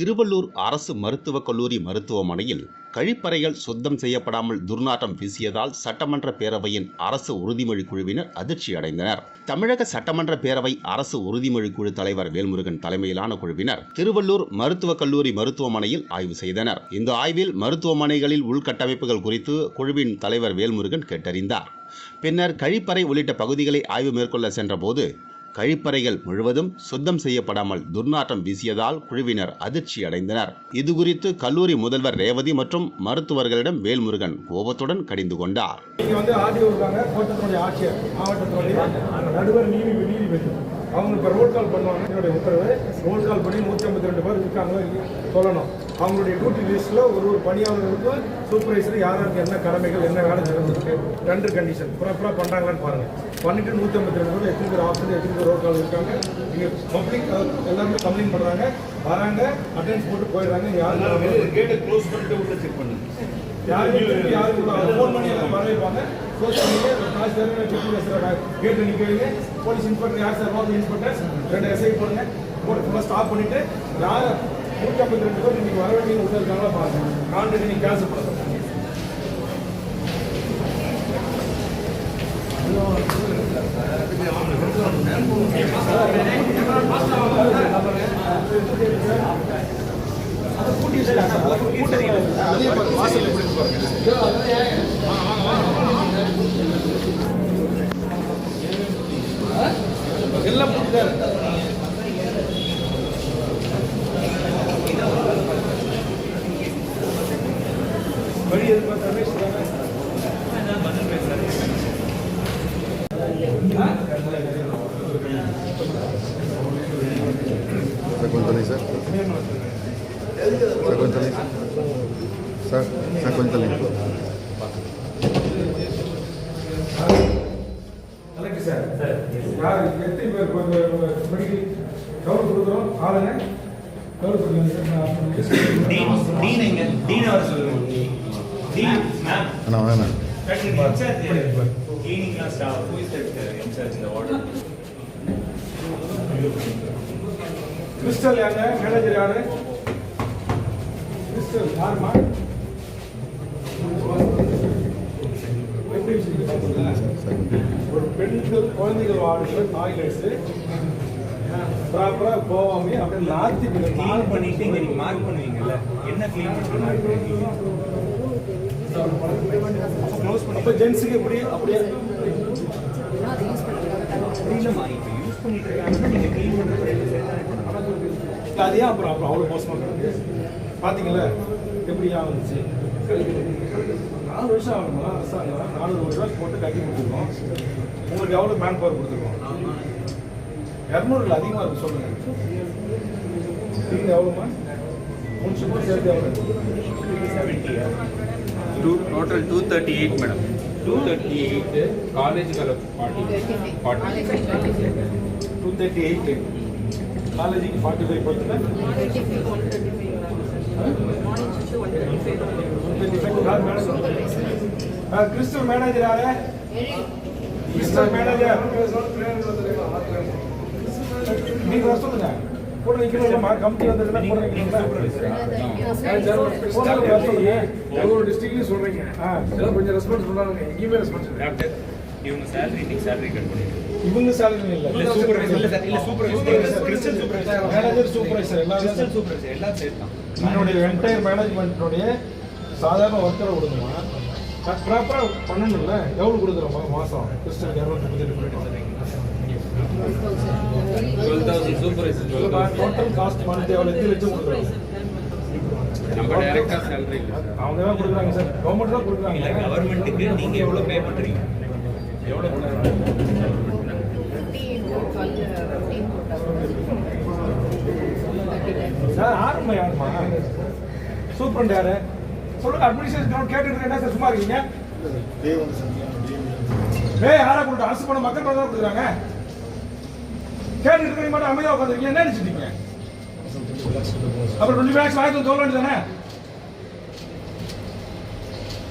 திருவள்ளூர் அரசு மருத்துவக் கல்லூரி மருத்துவமனையில் கழிப்பறைகள் சுத்தம் செய்யப்படாமல் துர்நாற்றம் வீசியதால் சட்டமன்ற பேரவையின் அரசு உறுதிமொழி குழுவினர் அதிர்ச்சி அடைந்தனர். தமிழக சட்டமன்ற பேரவை அரசு உறுதிமொழி குழு தலைவர் வேல்முருகன் தலைமையிலான குழுவினர் திருவள்ளூர் மருத்துவக் கல்லூரி மருத்துவமனையில் ஆய்வு செய்தனர். இந்த ஆய்வில் மருத்துவமனைகளில் உள்கட்டமைப்புகள் குறித்து குழுவின் தலைவர் வேல்முருகன் கேட்டறிந்தார். பின்னர் கழிப்பறை உள்ளிட்ட பகுதிகளை ஆய்வு மேற்கொள்ள சென்றபோது கழிப்பறைகள் முழுவதும் சுத்தம் செய்யப்படாமல் துர்நாற்றம் வீசியதால் குழுவினர் அதிர்ச்சி அடைந்தனர் இதுகுறித்து கல்லூரி முதல்வர் ரேவதி மற்றும் மருத்துவர்களிடம் வேல்முருகன் கோபத்துடன் கடிந்து கொண்டார். அவங்க இப்போ ரோல் கால் பண்ணுவாங்க. என்னுடைய உத்தரவு. ரோல் கால் பண்ணி நூற்றி ஐம்பத்தி ரெண்டு பேர் இருக்காங்க. சொல்லணும். அவங்களுடைய டியூட்டி லிஸ்ட்டில் ஒரு ஒரு பணியாளர்களுக்கும் சூப்பர்வைசர் யார் யாருக்கு என்ன கடமைகள் என்ன வேலை நடந்திருக்கு ரெண்டு கண்டிஷன் ப்ராப்பராக பண்ணுறாங்களான்னு பாருங்கள் பண்ணிட்டு நூற்றி ஐம்பத்தி ரெண்டு பேர் எத்தனை பேர் ஆஃபீஸர் எத்தனை பேர் ரோல் கால் இருக்காங்க. இங்கே பப்ளிக் எல்லாருமே கம்ப்ளைண்ட் பண்ணுறாங்க வராங்க அட்டென்ஸ் போட்டு போயிடுறாங்க. யாரும் கேட்டை க்ளோஸ் பண்ணிட்டு உள்ள செக் பண்ணுங்க. யாரும் யாரும் ஃபோன் பண்ணி எல்லாம் வர வைப்பாங்க க்ளோஸ் பண்ணிட்டு காசு தருங்க டியூட்டி பேசுகிறாங்க கேட்டு நிற்க வைங்க போலீஸ் இன்ஸ்பெக்டர் யார் சார் இன்ஸ்பெக்டர் ரெண்டு எஸ்ஐ போடுங்க. போட்டு ஃபுல்லாக ஸ்டாப் பண்ணிட்டு யார் நூற்றி ஐம்பத்தி ரெண்டு பேர் இன்னைக்கு வர வேண்டிய உள்ள இருக்காங்களா பாருங்க கான்ட்ராக்ட் நீங்கள் கேன்சல் பண்ணுங்க எல்லாம் முடிஞ்சாரு வழி எதிர்பார்த்தா ரமேஷ் தானே Sir, cuéntale, sir. Sir, cuéntale. Sir, sir, cuéntale. Collector sir யார் எத்தனை பேர் கவர் கொடுக்குறோம் ஆளுங்க கவர் கொடுங்க சார் டீன் டீன் எங்க டீன் அவர் சொல்லுங்க கிறிஸ்டல் யாருங்க மேனேஜர் யாரு கிறிஸ்டல் யாருமா எப்படி வச்சிருக்கீங்க பாத்தீங்களா? ஒரு பெண்கள் குழந்தைகள் வார்டுல டாய்லெட்ஸ் ப்ராப்பரா போவாமே அப்படியே நாத்தி க்ளீன் பண்ணிட்டு இங்க நீங்க மார்க் பண்ணுவீங்கல்ல. என்ன க்ளீன் பண்ணிட்டு மார்க் பண்ணுவீங்க க்ளோஸ் பண்ணி. அப்ப ஜென்ஸுக்கு எப்படி அப்படியே? இல்லம்மா இப்போ யூஸ் பண்ணிட்டு இருக்காங்கன்னா நீங்க க்ளீன் பண்றது ரெண்டு செட் அதே அப்புறம் அப்புறம் அவ்வளோ போஸ்ட் பண்ணுறது பார்த்தீங்களா எப்படி ஆகுச்சு நாலு வருஷம் ஆகணுமா அரசாங்கம் நானூறு கோடி ரூபாய் போட்டு கட்டி கொடுத்துருக்கோம். உங்களுக்கு எவ்வளோ மேன் பவர் கொடுத்துருக்கோம்? இரநூறுல அதிகமாக இருக்கு சொல்லுங்க. நீங்கள் எவ்வளோமா முன்சிபல் சேர்த்து எவ்வளோ Two, total 238 madam. 238 college color party. Party. Two thirty eight காலேஜுக்கு forty five percent crystal manager யாரு? கிறிஸ்டல் மேனேஜர் நீங்க சொல்லுங்க. கூட நிக்கிறீங்களா கமிட்டி நிக்கிறீங்களா சொல்றீங்க. கொஞ்சம் ரெஸ்பான்ஸ் பண்ணாங்க எங்கேயுமே ரெஸ்பான்ஸ் இவங்க சேலரி இன்னைக்கு சேலரி கட் பண்ணிருக்கோம் இவங்க சேலரி இல்ல. இல்ல சூப்பர்வைசர் இல்ல சார் இல்ல supervisor crystal supervisor manager supervisor எல்லாரும் கிறிஸ்டல் சூப்பர்வைசர் எல்லாம் சேர்த்தான் என்னுடைய என்டையர் சாதாரண ஒர்க்கரை கொடுங்கம்மா. ப்ராப்பராக பண்ணணும்ல? எவ்வளோ கொடுக்குறோம்மா மாதம் கிறிஸ்டல் இரநூத்தி thousand. டோட்டல் காஸ்ட் மந்த் எவ்வளோ எத்தனை லட்சம் கொடுக்குறோம்? நம்ம director salary இல்ல sir. அவங்க தான் கொடுக்குறாங்க சார் கவர்மெண்ட் தான் கொடுக்குறாங்க. கவர்மெண்ட்டுக்கு நீங்க எவ்வளவு பே பண்றீங்க? எவ்வளவு சார் ஆரம்பம் யாருமா? சூப்பரண்ட் யாரு? சொல்லுங்க அட்மினிஸ்ட்ரேஷன் கேட்டுட்டு என்ன சார் சும்மா இருக்கீங்க? ஏய் யாரா கொடுத்து அரசு பணம் மக்கள் பணம் தான் கொடுக்குறாங்க? கேட்டுட்டு இருக்க மட்டும் அமைதியாக உட்காந்துருக்கீங்க. என்ன நினைச்சிட்டீங்க அப்புறம் ரெண்டு பேக்ஸ் வாங்கி சொல்ல தானே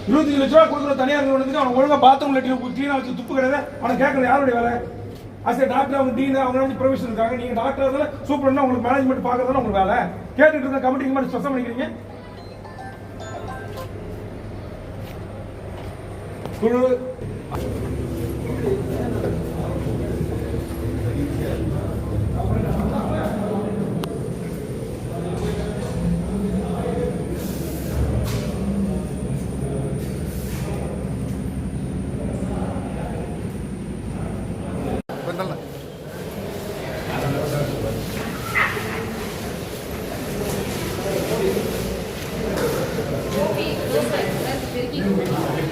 இருபத்தஞ்சு லட்ச ரூபா கொடுக்குற தனியார் நிறுவனத்துக்கு அவன் ஒழுங்கா பாத்ரூம் லெட்டின் க்ளீனாக வச்சு துப்பு கிடையாது அவனை கேட்கறது யாருடைய வேலை? அஸ் டாக்டர் அவங்க டீன் அவங்க வந்து ப்ரொஃபஷன் இருக்காங்க. நீங்க டாக்டர் சூப்பர் உங்களுக்கு மேனேஜ்மெண்ட் பார்க்கறதுல உங்களுக்கு வேலை. கேட்டுட்டு இருக்க கமிட்டிக்கு மட்டும் ஸ்ட்ரெஸ் பண்ணிக்கிறீங்க. குழு Thank you.